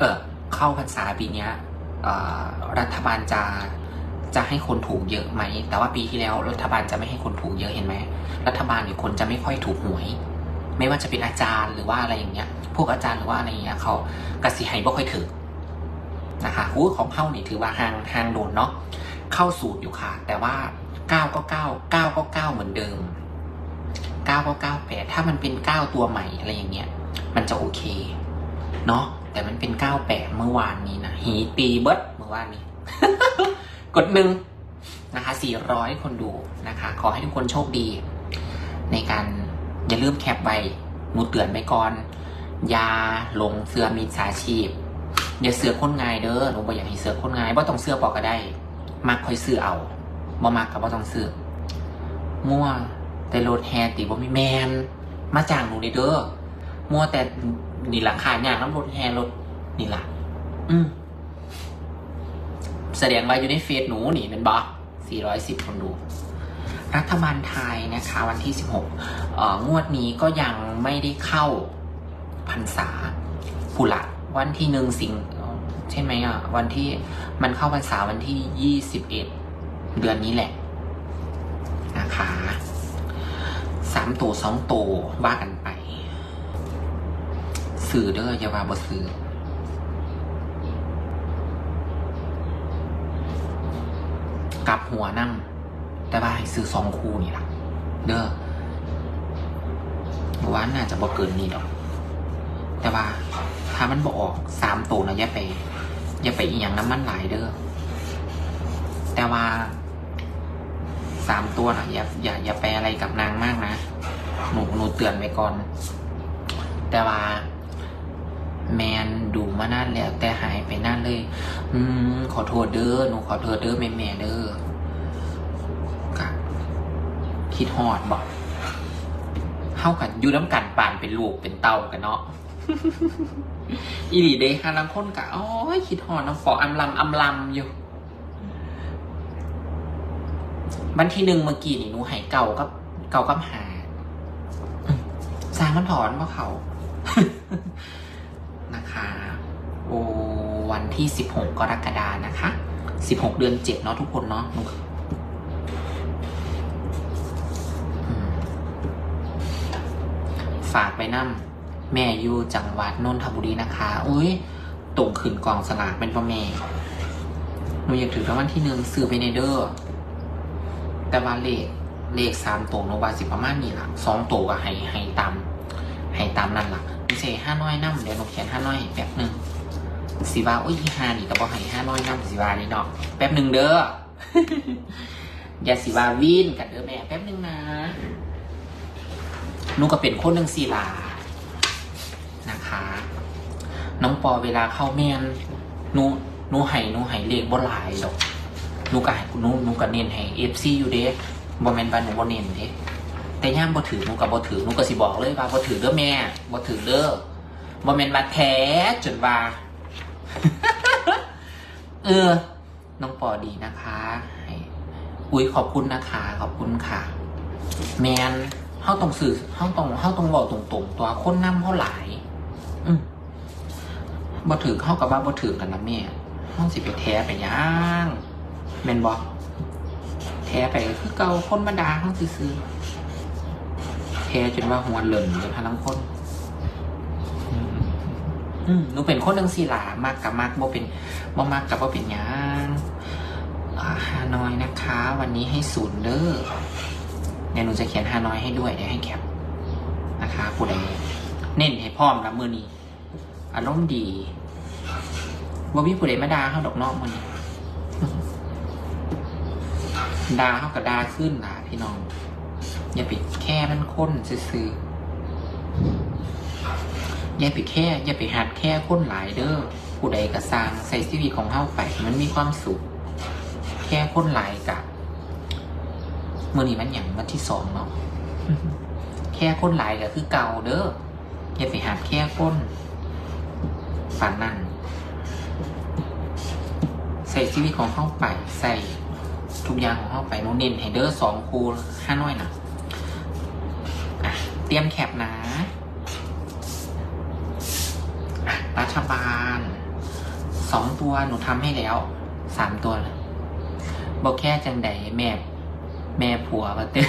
เออเข้าพรรษาปีนี้รัฐบาลจะจะให้คนถูกเยอะไหม แต่ว่าปีที่แล้วรัฐบาลจะไม่ให้คนถูกเยอะเห็นไหม รัฐบาลหรือคนจะไม่ค่อยถูกหวย ไม่ว่าจะเป็นอาจารย์หรือว่าอะไรอย่างเงี้ย พวกอาจารย์หรือว่าอะไรอย่างเงี้ยเขากสิให้บ่ค่อยถึงนะคะหูของเข้านี่ถือว่าห่างห่างโดนเนาะ เข้าสูตรอยู่ค่ะ แต่ว่าเก้าก็เก้าเก้าก็เก้าเหมือนเดิมเก้าก็เก้าแปดถ้ามันเป็นเก้าตัวใหม่อะไรอย่างเงี้ย มันจะโอเค เนาะ แต่มันเป็นเก้าแปดเมื่อวานนี้นะหีปีเบิร์ดเมื่อวานนี้ กดหนึ่งนะคะสี่ร้อยคนดูนะคะ ขอให้ทุกคนโชคดี ในการอย่าลืมแคปไว้หนูเตือนไปก่อนยาลงเสื้อมีสาชีพ อย่าเสือคนง่ายเด้อหนูบอกอย่าให้เสือคนง่ายว่าต้องเสื้อปอกก็ได้ มักคอยซื้อเอาบ่มักกับว่าต้องซื้อมั่วแต่รถแฮติบ่มีแมน มาจ้างหนูเด้อ มัวแต่นี่ราคาย่างน้ำรถแฮรถนี่ละอืมแสดงว่าอยู่ในเฟซหนูนี่เป็นบอส410 คนดู รัฐบาลไทยนะคะ วันที่ 16เอ่องวดนี้ก็ยังไม่ได้เข้าพรรษาปุระวันที่หนึ่งสิงใช่ไหมอะ วันที่มันเข้าพรรษาวันที่ 21 เดือนนี้แหละนะคะสามตัวสองตัวว่ากันไป สื่อเด้ออย่าว่าบ่สื่อกับหัวนั่งแต่ว่าให้ซื้อสองคู่นี่ล่ะ เด้อวันน่าจะบ่เกินนี้ดอก แต่ว่าถ้ามันบ่ออกสามตัวนะอย่าไป อย่าไปอีหยังน้ำมันหลายเด้อแต่ว่าสามตัวนะอย่าอย่าอย่าไปอะไรกับนางมากนะ หนูหนูเตือนไว้ก่อน แต่ว่า แมนดูมานานแล้วแต่หายไปนานเลย อืมขอโทษเด้อหนูขอโทษเด้อแม่แม่เด้อค่ะคิดฮอดบอกเข้ากันอยู่น้ำกันป่านเป็นลูกเป็นเต้ากันเนาะอีหลีเด้ฮาลังคนกะโอ้ยคิดฮอดน้ำฟออำลำอำลำอยู่วันที่หนึ่งเมื่อกี้นี่หนูหายเก่ากับเก่ากับหาสางมันถอนเพราะเขา วันที่สิบหกรกฎานะคะสิบหกเดือนเจ็ดเนาะทุกคนเนาะฝากไปนั่มแม่อยู่จังหวัดนนทบุรีนะคะอุ้ยตรงขึ้นกองสลากเป็นพ่อแม่หนูอยากถือรางวัลที่หนึ่งซื้อไปในเดอร์แต่ว่าเลขเลขสามตัวโนวาสิประมาณนี้ล่ะสองตัวก็ให้ให้ตามให้ตามนั่นล่ะไม่ใช่ห้าน้อยน้ำเดี๋ยวหนูเขียนห้าน้อยแป๊บหนึ่ง สิว่าอุ้ยห้านี่ก็บอกให้ห้าน้อยน้ำสิว่านี่เนาะแป๊บหนึ่งเด้ออย่าสิว่าวินกันเด้อแม่แป๊บหนึ่งนะนูก็เป็นคนหนึ่งสีลานะคะ น้องปอเวลาเข้าแม่นนูหนูให้นูให้เลขบ่หลายดอกนูก็ให้นูหนูก็เน้นให้เอฟซีอยู่เด้บ่แมนว่านูบ่เน้นเด้แต่ย่ามบ่ถือนูก็บ่ถือนูก็สิบอกเลยว่าบ่ถือเด้อแม่บ่ถือเด้อบ่แมนว่าแท้จนว่า เออ น้องปอดีนะคะอุ้ยขอบคุณนะคะ ขอบคุณค่ะ แมนเฮาต้องสื่อเฮาต้องเฮาต้องบอกตรงๆ ตัวคนน้ำเฮาหลาย อืมบ่ถือเฮากับว่าบ่ถือกันนะแม่เฮาสิไปแท้ไปย่างแมนบอกแท้ไปคือเกาคนมาดาทั้งซื้อแท้จนว่าหัวเหลินเลยพลังคน อืมหนูเป็นคนดังสีหลามากกับมากบ่เป็นบ่มากกับบ่เป็นหยังอ่าฮานอยนะคะ วันนี้ให้ศูนย์เด้อเดี๋ยวหนูจะเขียนฮานอยให้ด้วยเดี๋ยวให้แคปนะคะผู้ใดเน้นให้พร้อมละมือนี้ อารมณ์ดีบ่มีผู้ใดมาดาเข้าดอกนอกมือนี้ดาเขากับดาขึ้นนะพี่น้อง อย่าไปแค่มันค้นซื้อๆ อย่าไปแค่อย่าไปหัดแค่ค้นหลายเด้อผู้ใดกระสร้างใส่ชีวิตของเฮาไปมันมีความสุข แค่ค้นหลายกะเมื่อนี้มันอย่างวันที่สองเนาะแค่ค้นหลายก็คือเก่าเด้ออย่าไปหัดแค่ค้นฝันนั่นใส่ชีวิตของเฮาไปใส่ทุกอย่างของเขาไปโนเน้นไฮเดอร์สองคูห้าน้อยนะอะเตรียมแคปนะอะรัฐบาล สองตัวหนูทำให้แล้วสามตัวเลยบอกแค่จังใดแม่ แม่ผัวมาเต้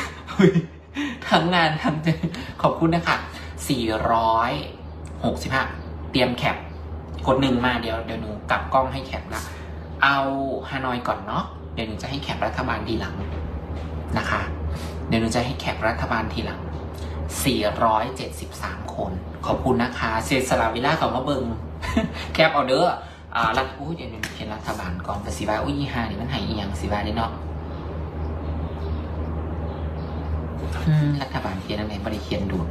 ทั้งงานทำจนขอบคุณนะคะสี่ร้อยหกสิบห้าเตรียมแคปกดหนึ่งมาเดี๋ยวเดี๋ยวหนูกลับกล้องให้แคปละเอาฮานอยก่อนเนาะเดี๋ยวหนูจะให้แคปรัฐบาลทีหลังนะคะ เดี๋ยวหนูจะให้แคปรัฐบาลทีหลัง 473 คน ขอบคุณนะคะ เซสลาวิล่าของมาเบิงแคปเอาเดอร์ อ่ารัฐอุ้ยเดี๋ยวหนูเขียนรัฐบาลก่อนแต่สิว่าอุ้ยยี่ห้านี่มันหายอีหยังสิว่าได้เนาะอืมรัฐบาลเขียนอะไรไม่ได้เขียนดูน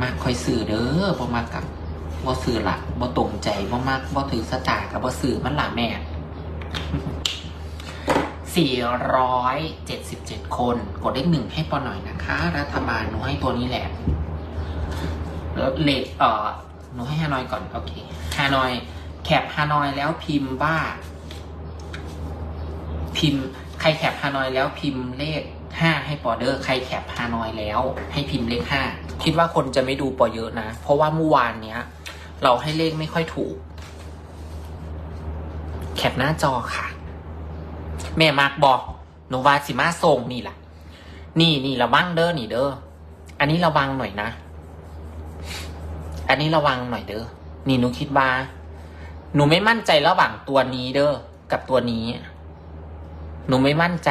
มากคอยสื่อเด้อบ่มากกับบ่สื่อละบ่ตรงใจบ่มากบ่ถือสตากับบ่สื่อมันละแม่477 คน กดเลขหนึ่งให้ปอหน่อยนะคะ รัฐบาลหนูให้ตัวนี้แหละแล้วเลขเอ่อ หนูให้ฮานอยก่อน โอเคฮานอยแคปฮานอยแล้วพิมพ์ว่า พิมพ์ ใครแคปฮานอยแล้วพิมพ์เลขห้าให้ปอเดอร์ใครแคปฮานอยแล้ว ให้พิมพ์เลขห้าคิดว่าคนจะไม่ดูปอเยอะนะ เพราะว่าเมื่อวานเนี้ย เราให้เลขไม่ค่อยถูก แคปหน้าจอค่ะ แม่มากบอกหนูวาสิมาส่งนี่แหละนี่นี่ระวังเด้อนี่เด้ออันนี้ระวังหน่อยนะ อันนี้ระวังหน่อยเด้อ นี่หนูคิดว่า หนูไม่มั่นใจระหว่างตัวนี้เด้อ กับตัวนี้ หนูไม่มั่นใจ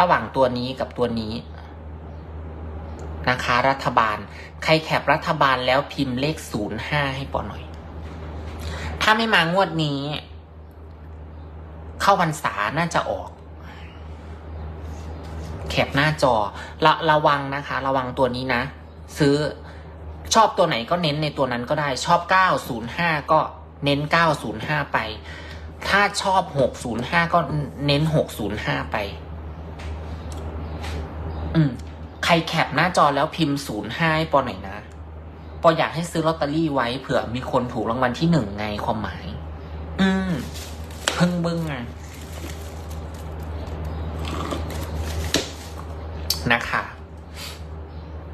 ระหว่างตัวนี้กับตัวนี้ นะคะ รัฐบาล ใครแคปรัฐบาลแล้วพิมพ์เลขศูนย์ห้าให้ปอหน่อย ถ้าไม่มางวดนี้ เข้าพรรษาน่าจะออกแคปหน้าจอระระวังนะคะ ระวังตัวนี้นะ ซื้อ ชอบตัวไหนก็เน้นในตัวนั้นก็ได้ชอบ 905 ก็เน้น 905 ไป ถ้าชอบ 605 ก็เน้น 605 ไป อืม ใครแคปหน้าจอแล้วพิมพ์ 05 ให้ปอหน่อยนะ ปออยากให้ซื้อลอตเตอรี่ไว้เผื่อมีคนถูกรางวัลที่หนึ่งไงความหมาย อืม เพิ่งบึ้งอะนะคะ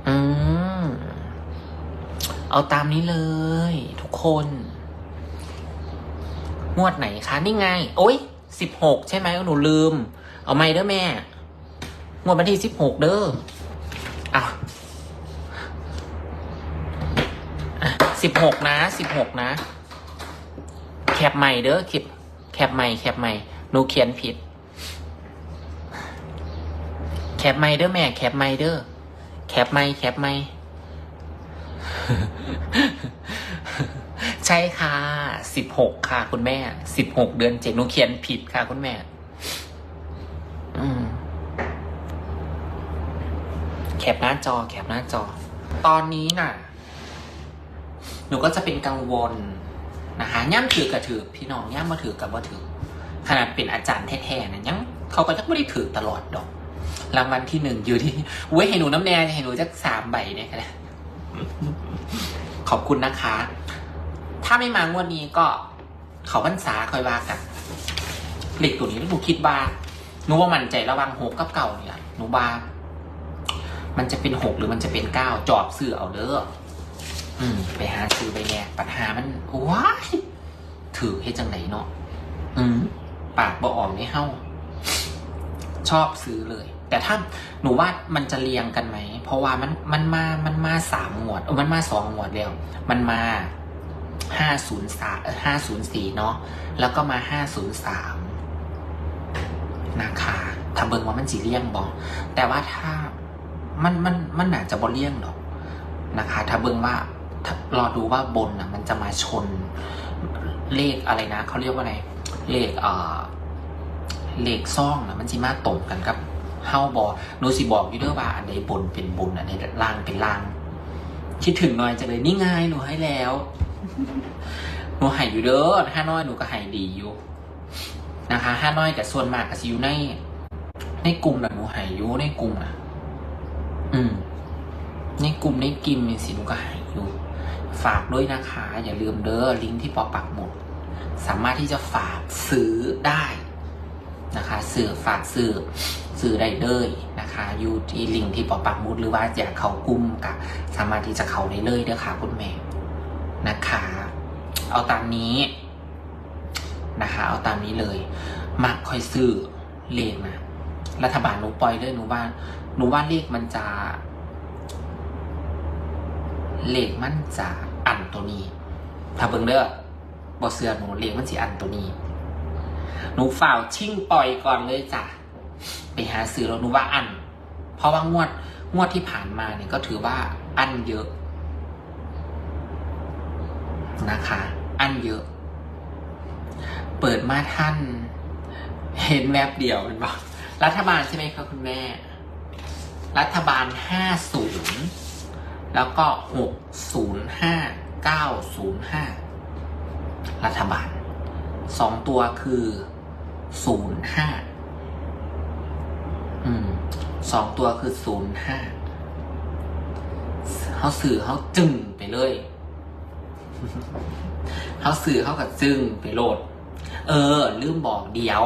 อืม เอาตามนี้เลย ทุกคน งวดไหนคะ นี่ไง โอ้ยสิบหกใช่ไหมหนูลืม เอาไม่เด้อแม่ งวดวันที่สิบหกเด้ออะสิบหกนะสิบหกนะ แคปใหม่เด้อคลิปแคปใหม่แคปใหม่หนูเขียนผิด แคปไม่เด้อแม่ แคปไม่เด้อแคปไม่แคปไม่ ใช่ค่ะสิบหกค่ะ คุณแม่สิบหกเดือนเจ็ดหนูเขียนผิดค่ะ คุณแม่ อืมแคปหน้าจอแคปหน้าจอ ตอนนี้น่ะ หนูก็จะเป็นกังวลนะคะย่ำถือกับถือพี่น้องย่ำมาถือกับว่าถือ ขนาดเป็นอาจารย์แท้ๆนะยังเขาก็ยังไม่ได้ถือตลอดดอกรางวัลที่หนึ่งอยู่ที่เว้ยให้หนูน้ำแน่ให้หนูจะสามใบเนี่ยก็ได้ ขอบคุณนะคะ ถ้าไม่มางวดนี้ก็เขาพรรษาคอยว่ากันเหล็กตัวนี้หนูคิดว่าหนูว่ามันใจระวังหกกับเก่าเนี่ยหนูว่ามันจะเป็นหกหรือมันจะเป็นเก้าจอบซื้อเอาเด้ออืม ไปหาซื้อไปแน่ปัญหามันว้ายถือให้จังไหนเนาะอืม ปากบ่ออกไม่เฮ้าชอบซื้อเลย แต่ถ้าหนูว่ามันจะเรียงกันไหม เพราะว่ามันมันมา มันมาสามหมวดเออมันมาสองหมวดแล้วมันมาห้าศูนย์สามห้าศูนย์สี่เนาะ แล้วก็มาห้าศูนย์สามนะคะถ้าเบิงว่ามันจีเลี่ยงบอกแต่ว่าถ้ามันมันมันน่าจะบอเลี่ยงหรอกนะคะ ถ้าเบิงว่าถ้ารอดูว่าบนน่ะ มันจะมาชนเลขอะไรนะ เขาเรียกว่าอะไรเลขเอ่อเลขซ่องนะมันสิมาตรงกันกับ เฮาบอกหนูสิบอกอยู่เด้อว่าอันใดบนเป็นบนอันใดล่างเป็นล่าง คิดถึงหน่อยจะเลยนี่ไงหนูให้แล้วหนูให้อยู่เด้อห้าน้อยหนูก็ให้ดีอยู่นะคะห้าน้อยแต่ส่วนมากก็สิอยู่ในในกลุ่มแบบหนูให้อยู่ในกลุ่มนะอืมในกลุ่มในกิมสิหนูก็ให้อยู่ ฝากด้วยนะคะ อย่าลืมเด้อลิงก์ที่ปอปักหมด สามารถที่จะฝากซื้อได้ นะคะสื่อฝากสื่อสื่อได้เลยนะคะอยู่ที่ลิงก์ที่ปอปักมุดหรือว่าอยากเขากลุ่มกับสามารถที่จะเขาได้เลยเด้อค่ะคุณแม่นะคะ เอาตามนี้นะคะ เอาตามนี้เลย มักคอยซื้อเลขนะรัฐบาลหนูปล่อยเลยหนูว่าหนูว่าเลขมันจะเลขมันจะอันตัวนี้ ถ้าเบิ่งเด้อบอเสือหนูเลขมันสิอันตัวนี้ หนูฝ่าวชิ่งปล่อยก่อนเลยจ้ะไปหาซื้อแล้วหนูว่าอัน เพราะว่างวดงวดที่ผ่านมาเนี่ยก็ถือว่าอันเยอะนะคะ อันเยอะ เปิดมาท่าน เห็นแวบเดียวเป็นบอกรัฐบาลใช่ไหมครับคุณแม่ รัฐบาลห้าศูนย์แล้วก็หกศูนย์ห้าเก้าศูนย์ห้ารัฐบาล สองตัวคือศูนย์ห้าอืมสองตัวคือศูนย์ห้าเขาสื่อเขาจึงไปเลยเขาสื่อเขากับจึงไปโหลด เออ ลืมบอกเดี๋ยว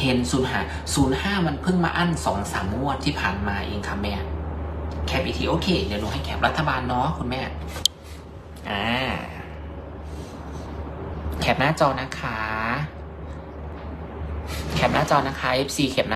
เห็นศูนย์ห้าศูนย์ห้ามันเพิ่งมาอั้นสองสามงวดที่ผ่านมาเองค่ะแม่ แคปอีกทีโอเค เดี๋ยวหนูให้แคปรัฐบาลเนาะคุณแม่ อ่า แคปหน้าจอนะคะ แคปหน้าจอนะคะ FC แคปหน้า